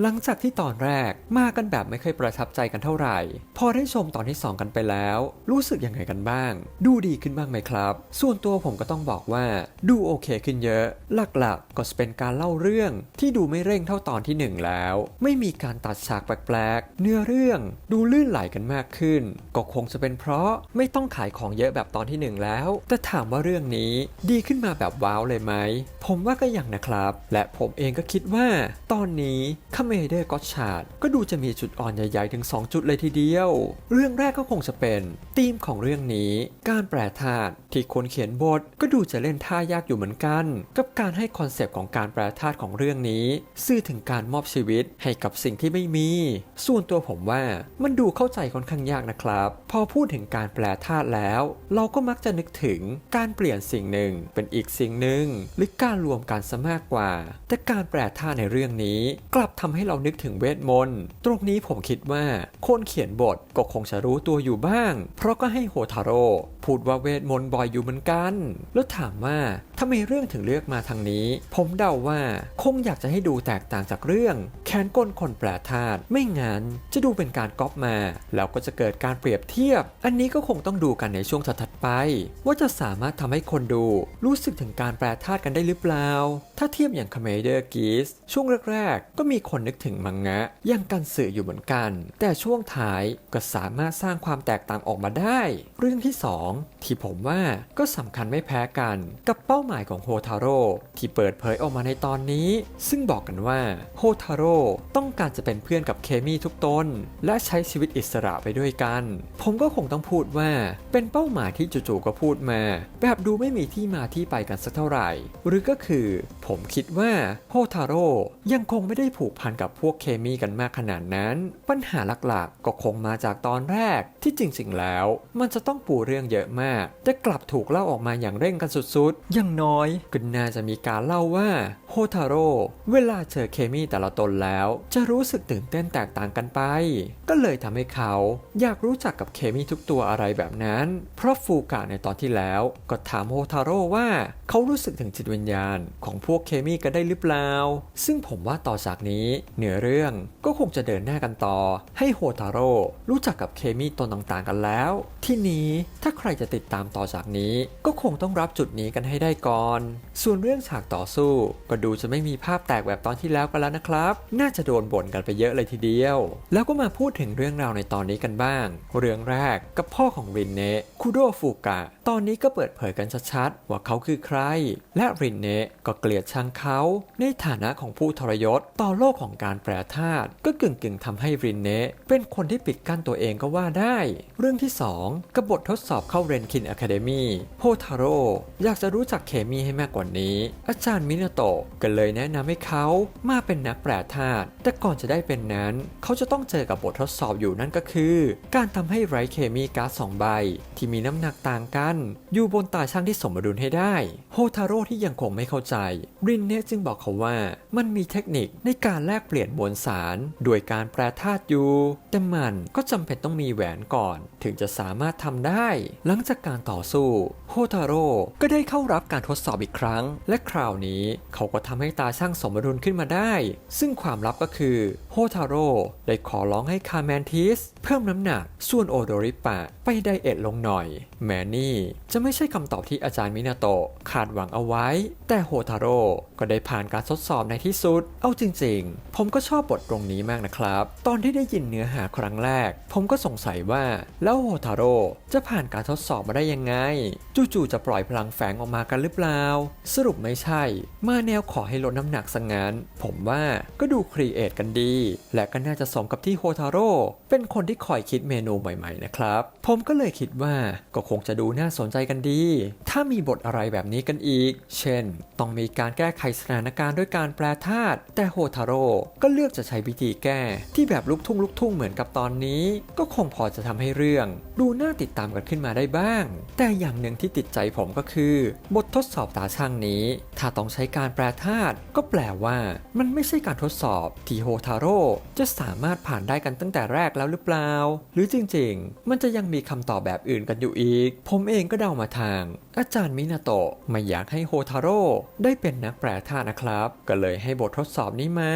หลังจากที่ตอนแรกมากันแบบไม่เคยประทับใจกันเท่าไหร่ พอได้ชมตอนที่ 2 กันไปแล้ว รู้สึกยังไงกันบ้าง ดูดีขึ้นบ้างไหมครับ ส่วนตัวผมก็ต้องบอกว่า ดูโอเคขึ้นเยอะ หลักๆก็จะเป็นการเล่าเรื่องที่ดูไม่เร่งเท่าตอนที่ 1 แล้ว ไม่มีการตัดฉากแปลกๆ เนื้อเรื่องดูลื่นไหลกันมากขึ้น ก็คงจะเป็นเพราะไม่ต้องขายของเยอะแบบตอนที่ 1 แล้ว แต่ถามว่าเรื่องนี้ดีขึ้นมาแบบว้าวเลยไหมผมว่าก็ยังนะครับ และผมเองก็คิดว่า ตอนนี้คเมเดอร์ก็ชาดก็ดูจะมีจุดอ่อนใหญ่ๆถึง 2 จุดเลยทีเดียว เรื่องแรกก็คงจะเป็นธีมของเรื่องนี้ การแปลธาตุที่คนเขียนบทก็ดูจะเล่นท่ายากอยู่เหมือนกัน กับการให้คอนเซปต์ของการแปลธาตุของเรื่องนี้สื่อถึงการมอบชีวิตให้กับสิ่งที่ไม่มี ส่วนตัวผมว่ามันดูเข้าใจค่อนข้างยากนะครับ พอพูดถึงการแปลธาตุแล้ว เราก็มักจะนึกถึงการเปลี่ยนสิ่งหนึ่งเป็นอีกสิ่งหนึ่งหรือการรวมกันซะมากกว่า แต่การแปลธาตุในเรื่องนี้ กลับทำให้เรานึกถึงเวทมนต์ตรงนี้ผมคิดว่าคนเขียนบทก็คงจะรู้ตัวอยู่บ้าง เพราะก็ให้โฮทาโร่พูดว่าเวทมนต์บ่อยอยู่เหมือนกัน แล้วถามว่า ทำไมเรื่องถึงเลือกมาทางนี้ ผมเดาว่าคงอยากจะให้ดูแตกต่างจากเรื่องแค้นก้นคนแปลธาตุไม่งั้นจะดูเป็นการก๊อปมา แล้วก็จะเกิดการเปรียบเทียบ อันนี้ก็คงต้องดูกันในช่วงถัดไป ว่าจะสามารถทำให้คนดูรู้สึกถึงการแปลธาตุกันได้หรือเปล่า ถ้าเทียบอย่างคาเมเดอร์กีสช่วงแรกๆ ก็มีคนนึกถึงมังงะย่างกันสื่ออยู่เหมือนกัน แต่ช่วงท้ายก็สามารถสร้างความแตกต่างออกมาได้ เรื่องที่สองที่ผมว่าก็สำคัญไม่แพ้กันกับเป้าหมายของโฮทาโร่ที่เปิดเผยออกมาในตอนนี้ ซึ่งบอกกันว่าโฮทาโร่ต้องการจะเป็นเพื่อนกับเคมีทุกตน และใช้ชีวิตอิสระไปด้วยกัน ผมก็คงต้องพูดว่าเป็นเป้าหมายที่จู่ๆก็พูดมา แบบดูไม่มีที่มาที่ไปกันสักเท่าไหร่ หรือก็คือผมคิดว่าโฮทาโร่ยังคงไม่ได้ผูกพันกับพวกเคมีกันมากขนาดนั้น ปัญหาหลักๆ ก็คงมาจากตอนแรก ที่จริงๆแล้ว มันจะต้องปูเรื่องเยอะมาก แต่กลับถูกเล่าออกมาอย่างเร่งกันสุดๆ อย่างน้อยก็น่าจะมีการเล่าว่าโฮทาโร่เวลาเจอเคมีแต่ละตนแล้ว จะรู้สึกตื่นเต้นแตกต่างกันไป ก็เลยทำให้เขาอยากรู้จักกับเคมีทุกตัวอะไรแบบนั้น เพราะฟูกะในตอนที่แล้ว ก็ถามโฮทาโร่ว่า เขารู้สึกถึงจิตวิญญาณของพวกวกเคมีกันได้หรือเปล่า ซึ่งผมว่าต่อจากนี้เนื้อเรื่องก็คงจะเดินหน้ากันต่อ ให้โฮทาโร่รู้จักกับเคมีตนต่างๆกันแล้ว ที่นี้ถ้าใครจะติดตามต่อจากนี้ก็คงต้องรับจุดนี้กันให้ได้ก่อน ส่วนเรื่องฉากต่อสู้ก็ดูจะไม่มีภาพแตกแบบตอนที่แล้วกันแล้วนะครับ น่าจะโดนบ่นกันไปเยอะเลยทีเดียว แล้วก็มาพูดถึงเรื่องราวในตอนนี้กันบ้าง เรื่องแรกกับพ่อของรินเนะคุโดฟูกะตอนนี้ก็เปิดเผยกันชัดๆ ว่าเขาคือใคร และรินเนะก็เกลียดชังเขา ในฐานะของผู้ทรยศต่อโลกของการแปรธาตุก็กึ่งๆทำให้รินเนะเป็นคนที่ปิดกั้นตัวเองก็ว่าได้ เรื่องที่ 2 กบฏทดสอบเข้าเรนคินอะคาเดมีโฮทาโร่อยากจะรู้จักเคมีให้มากกว่านี้ อาจารย์มินาโตะก็เลยแนะนำให้เขามาเป็นนักแปรธาตุแต่ก่อนจะได้เป็นนั้น เขาจะต้องเจอกับบททดสอบอยู่นั่นก็คือ การทำให้ไรเคมีก๊าซสองใบ ที่มีน้ำหนักต่างกันอยู่บนตาช่างที่สมดุลให้ได้โฮทาโร่ที่ยังคงไม่เข้าใจ รินเนะจึงบอกเขาว่ามันมีเทคนิคในการแลกเปลี่ยนมวลสาร โดยการแปรธาตุอยู่ แต่มันก็จำเป็นต้องมีแหวนก่อน ถึงจะสามารถทำได้ หลังจากการต่อสู้โฮทาโร่ก็ได้เข้ารับการทดสอบอีกครั้ง และคราวนี้เขาก็ทำให้ตาช่างสมดุลขึ้นมาได้ ซึ่งความลับก็คือโฮทาโร่ได้ขอร้องให้คาแมนทิสเพิ่มน้ำหนักส่วนโอโดริปะไปไดเอทลงหน่อย แม้นี่จะไม่ใช่คำตอบที่อาจารย์มินาโตะคาดหวังเอาไว้ แต่โฮทาโร่ก็ได้ผ่านการทดสอบในที่สุด เอาจริงๆ ผมก็ชอบบทตรงนี้มากนะครับ ตอนที่ได้ยินเนื้อหาครั้งแรก ผมก็สงสัยว่าแล้วโฮทาโร่จะผ่านการทดสอบมาได้ยังไง จู่ๆจะปล่อยพลังแฝงออกมากันหรือเปล่า สรุปไม่ใช่ มาแนวขอให้ลดน้ำหนักซะงงั้นผมว่าก็ดูครีเอทกันดี และก็น่าจะสมกับที่โฮทาโร่เป็นคนที่คอยคิดเมนูใหม่ๆนะครับ ผมก็เลยคิดว่าก็คงจะดูน่าสนใจกันดี ถ้ามีบทอะไรแบบนี้กันอีก เช่น ต้องมีการแก้ไขสถานการณ์ด้วยการแปลธาตุ แต่โฮทาโร่ก็เลือกจะใช้วิธีแก้ ที่แบบลุกทุ่งลุกทุ่งเหมือนกับตอนนี้ ก็คงพอจะทำให้เรื่อง ดูน่าติดตามกันขึ้นมาได้บ้าง แต่อย่างหนึ่งที่ติดใจผมก็คือ บททดสอบตาช่างนี้ ถ้าต้องใช้การแปลธาตุก็แปลว่า มันไม่ใช่การทดสอบที่โฮทาโร่จะสามารถผ่านได้กันตั้งแต่แรกแล้วหรือเปล่า หรือจริง ๆ มันจะยังมีคำตอบแบบอื่นกันอยู่อีก ผมเองก็เดามาทาง อาจารย์มินาโตะไม่อยากให้โฮทาโร่ได้เป็นนักแปลท่าตุนะครับ ก็เลยให้บททดสอบนี้มา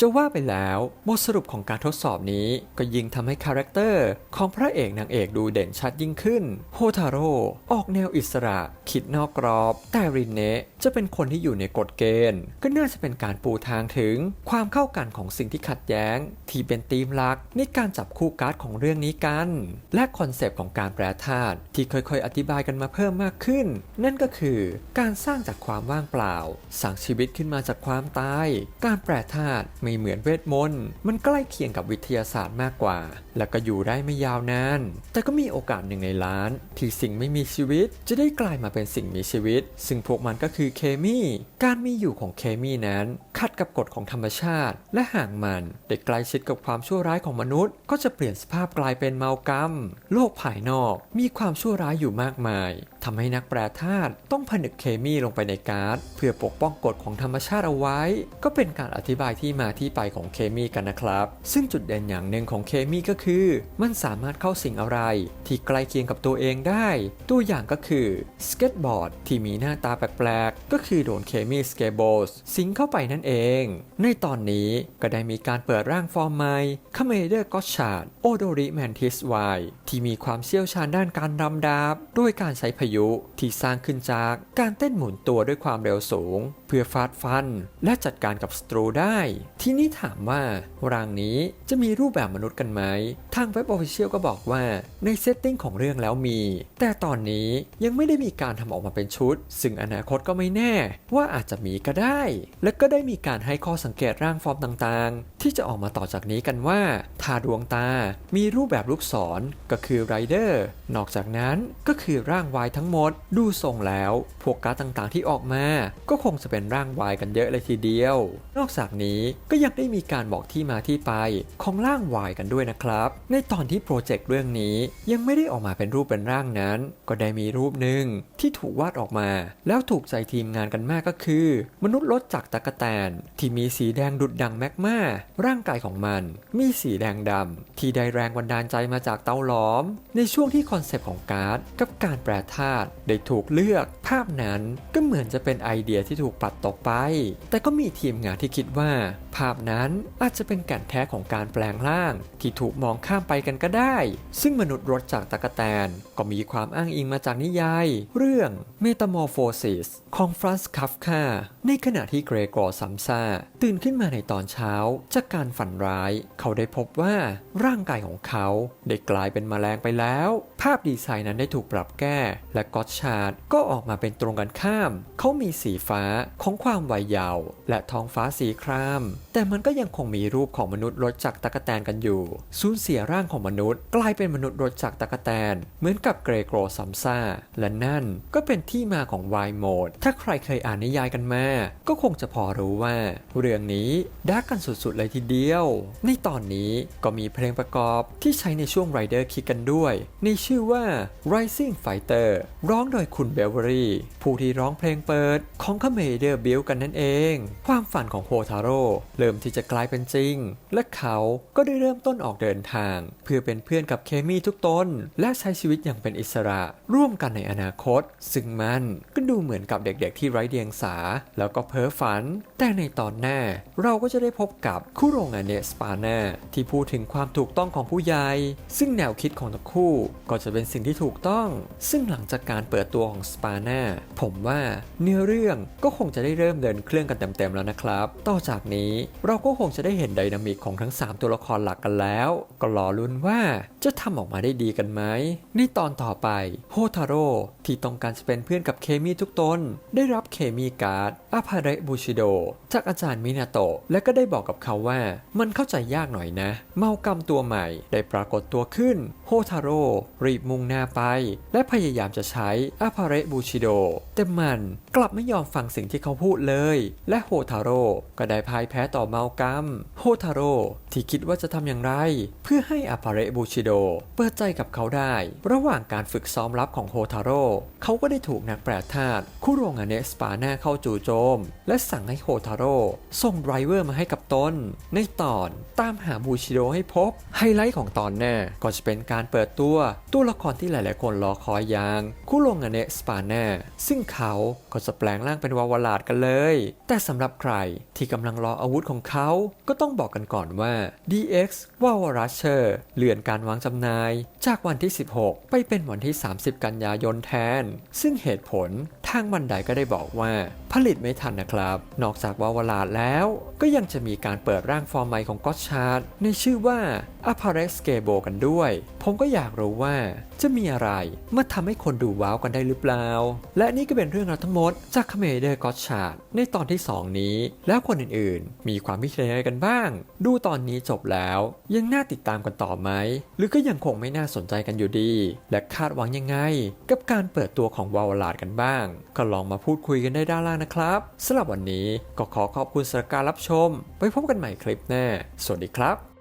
จะว่าไปแล้วบทสรุปของการทดสอบนี้ก็ยิ่งทำให้คาแรคเตอร์ของพระเอกนางเอกดูเด่นชัดยิ่งขึ้น โฮทาโร่ออกแนวอิสระ คิดนอกกรอบ แต่รินเนะจะเป็นคนที่อยู่ในกฎเกณฑ์ ก็น่าจะเป็นการปูทางถึงความเข้ากันของสิ่งที่ขัดแย้ง ที่เป็นธีมหลักในการจับคู่การ์ดของเรื่องนี้กัน และคอนเซปต์ของการแปลธาตุที่ค่อยๆอธิธิบายกันมาเพิ่มมากขึ้น นั่นก็คือการสร้างจากความว่างเปล่า สร้างชีวิตขึ้นมาจากความตาย การแปลธาตุไม่เหมือนเวทมนต์มันใกล้เคียงกับวิทยาศาสตร์มากกว่า และก็อยู่ได้ไม่ยาวนาน แต่ก็มีโอกาสหนึ่งในล้าน ที่สิ่งไม่มีชีวิตจะได้กลายมาเป็นสิ่งมีชีวิต ซึ่งพวกมันก็คือเคมี การมีอยู่ของเคมีนั้น ขัดกับกฎของธรรมชาติ และห่ากมันได้ใกล้ชิดกับความชั่วร้ายของมนุษย์ ก็จะเปลี่ยนสภาพกลายเป็นเมากรรม โลกภายนอกมีความชั่วร้ายอยู่มากมายทำให้นักแปรธาตุต้องผนึกเคมีลงไปในการ์ดเพื่อปกป้องกฎของธรรมชาติเอาไว้ ก็เป็นการอธิบายที่มาที่ไปของเคมีกันนะครับ ซึ่งจุดเด่นอย่างหนึ่งของเคมีก็คือ มันสามารถเข้าสิ่งอะไร ที่ใกล้เคียงกับตัวเองได้ ตัวอย่างก็คือสเก็ตบอร์ดที่มีหน้าตาแปลกๆก็คือโดนเคมีสเกโบสสิงเข้าไปนั่นเองในตอนนี้ก็ได้มีการเปิดร่างฟอร์มใหม่คาเมเดอร์ก็ชาดโอโดริแมนทิสไวที่มีความเชี่ยวชาญด้านการรำดาบโดยการใช้พายุที่สร้างขึ้นจากการเต้นหมุนตัวด้วยความเร็วสูง เพื่อฟาดฟัน และจัดการกับศัตรูได้ ทีนี้ถามว่าร่างนี้จะมีรูปแบบมนุษย์กันไหม ทางเว็บออฟฟิเชียลก็บอกว่าในเซตติ้งของเรื่องแล้วมี แต่ตอนนี้ยังไม่ได้มีการทำออกมาเป็นชุด ซึ่งอนาคตก็ไม่แน่ว่าอาจจะมีก็ได้ และก็ได้มีการให้ข้อสังเกตร่างฟอร์มต่างๆ ที่จะออกมาต่อจากนี้กันว่าทาดวงตา มีรูปแบบลูกศรก็คือไรเดอร์นอกจากนั้นก็คือร่างวายทั้งหมด ดูทรงแล้วพวกการ์ดต่างๆ ที่ออกมา ก็คงจะเป็นร่างวายกันเยอะเลยทีเดียว นอกจากนี้ก็ยังได้มีการบอกที่มาที่ไปของร่างวายกันด้วยนะครับ ในตอนที่โปรเจกต์เรื่องนี้ยังไม่ได้ออกมาเป็นรูปเป็นร่างนั้น ก็ได้มีรูปหนึ่งที่ถูกวาดออกมา แล้วถูกใจทีมงานกันมากก็คือ มนุษย์รถจากรตะกแตนที่มีสีแดงดุดดังแมกมาร่างกายของมันมีสีแดงดำที่ได้แรงบันดาลใจมาจากเตาหลอม ในช่วงที่คอนเซปต์ของการ์ดกับการแปรธาตุได้ถูกเลือก ภาพนั้นก็เหมือนจะเป็นไอเดียที่ถูกปัดตกไป แต่ก็มีทีมงานที่คิดว่า ภาพนั้นอาจจะเป็นแก่นแท้ของการแปลงร่าง ที่ถูกมองข้ามไปกันก็ได้ ซึ่งมนุษย์รถจากตะกแตน ก็มีความอ้างอิงมาจากนิยาย เรื่อง Metamorphosis ของฟรานซ์คาฟคาในขณะที่เกรกอร์ซัมซาตื่นขึ้นมาในตอนเช้า จากการฝันร้าย เขาได้พบว่าร่างกายของเขาได้กลายเป็นแมลงไปแล้ว ภาพดีไซน์นั้นได้ถูกปรับแก้ และก็อตชาร์ดก็ออกมาเป็นตรงกันข้าม เขามีสีฟ้าของความวัยเยาว์และท้องฟ้าสีคราม แต่มันก็ยังคงมีรูปของมนุษย์รถจักรตะกแตนกันอยู่ สูญเสียร่างของมนุษย์ กลายเป็นมนุษย์รถจักรตะกแตน เหมือนกับเกรโกรซัมซาและนั่นก็เป็นที่มาของวายโหมด ถ้าใครเคยอ่านนิยายกันมา ก็คงจะพอรู้ว่า เรื่องนี้ดาร์กกันสุดๆเลยทีเดียว ในตอนนี้ก็มีเพลงประกอบที่ใช้ในช่วง Rider Kick กันด้วย ในชื่อว่า Rising Fighter ร้องโดยคุณเบลเวอรี่ ผู้ที่ร้องเพลงเปิดของคาเมเดอร์บิลกันนั่นเอง ความฝันของโฮทาโร่เริ่มที่จะกลายเป็นจริง และเขาก็ได้เริ่มต้นออกเดินทาง เพื่อเป็นเพื่อนกับเคมีทุกตน และใช้ชีวิตอย่างเป็นอิสระ ร่วมกันในอนาคต ซึ่งมันก็ดูเหมือนกับเด็กๆที่ไร้เดียงสา แล้วก็เพ้อฝัน แต่ในตอนหน้าเราก็จะได้พบกับคู่โรงงานเนสปาน่าที่พูดถึงความถูกต้องของผู้ใหญ่ซึ่งแนวคิดของทั้งคู่ก็จะเป็นสิ่งที่ถูกต้อง ซึ่งหลังจากการเปิดตัวของสปาน่าผมว่าเนื้อเรื่องก็คงจะได้เริ่มเดินเครื่องกันเต็มๆแล้วนะครับ ต่อจากนี้เราก็คงจะได้เห็นไดนามิกของทั้ง 3 ตัวละครหลักกันแล้ว ก็รอลุ้นว่าจะทำออกมาได้ดีกันไหมในตอนต่อไปโฮทาโร่ที่ต้องการจะเป็นเพื่อนกับเคมีทุกตน ได้รับเคมีการ์ดอาพาเรบูชิโดจากอาจารย์มินาโตะและก็ได้บอกกับเขาว่า มันเข้าใจยากหน่อยนะ เมากรรมตัวใหม่ ได้ปรากฏตัวขึ้นโฮทาโร่รีบมุ่งหน้าไป และพยายามจะใช้อาพาเรบูชิโดแต่มันกลับไม่ยอมฟังสิ่งที่เขาพูดเลย และโฮทาโร่ก็ได้พ่ายแพ้ต่อาเมากัมโฮทาโร่ที่คิดว่าจะทำอย่างไร เพื่อให้อาภาเรบูชิโดเปิดใจกับเขาได้ ระหว่างการฝึกซ้อมลับของโฮทาโร่เขาก็ได้ถูกนักแปรธาตุคุโรงาเนะสปาหน้าเข้าจู่โจม และสั่งให้โฮทาโร่ส่งไดรเวอร์มาให้กับตน ในตอนตามหาบูชิโดให้พบ ไฮไลท์ของตอนหน้าก็จะเป็นการเปิดตัวตัวละครที่หลาย ๆ คนรอคอยอย่างคุโรงาเนะสปาหน้าซึ่งเขาก็จะแปลงร่างเป็นวาวาลาดกันเลย แต่สำหรับใครที่กำลังรออาวุธของของเขาก็ต้องบอกกันก่อนว่า DX วาวารัชเชอร์เลื่อนการวางจำหน่าย จากวันที่ 16 ไปเป็นวันที่ 30 กันยายนแทน ซึ่งเหตุผล ทางบันไดก็ได้บอกว่า ผลิตไม่ทันนะครับ นอกจากวาวลาดแล้ว ก็ยังจะมีการเปิดร่างฟอร์มใหม่ของก็อตชาร์ดในชื่อว่า a p a r e x g a b o กันด้วย ผมก็อยากรู้ว่าจะมีอะไรมาทำให้คนดูว้าวกันได้หรือเปล่า และนี่ก็เป็นเรื่องราวทั้งหมด จากคเมเดอร์ก็อตชาร์ดในตอนที่ 2 นี้ แล้วคนอื่นๆ มีความคิดเห็นอะไรกันบ้าง ดูตอนนี้จบแล้ว ยังน่าติดตามกันต่อไหม หรือก็ยังคงไม่น่าสนใจกันอยู่ดี และคาดหวังยังไง กับการเปิดตัวของวาวลาดกันบ้างก็ลองมาพูดคุยกันได้ด้านล่างนะครับสำหรับวันนี้ก็ขอขอบคุณสำหรับการรับชม ไว้พบกันใหม่คลิปหน้า สวัสดีครับ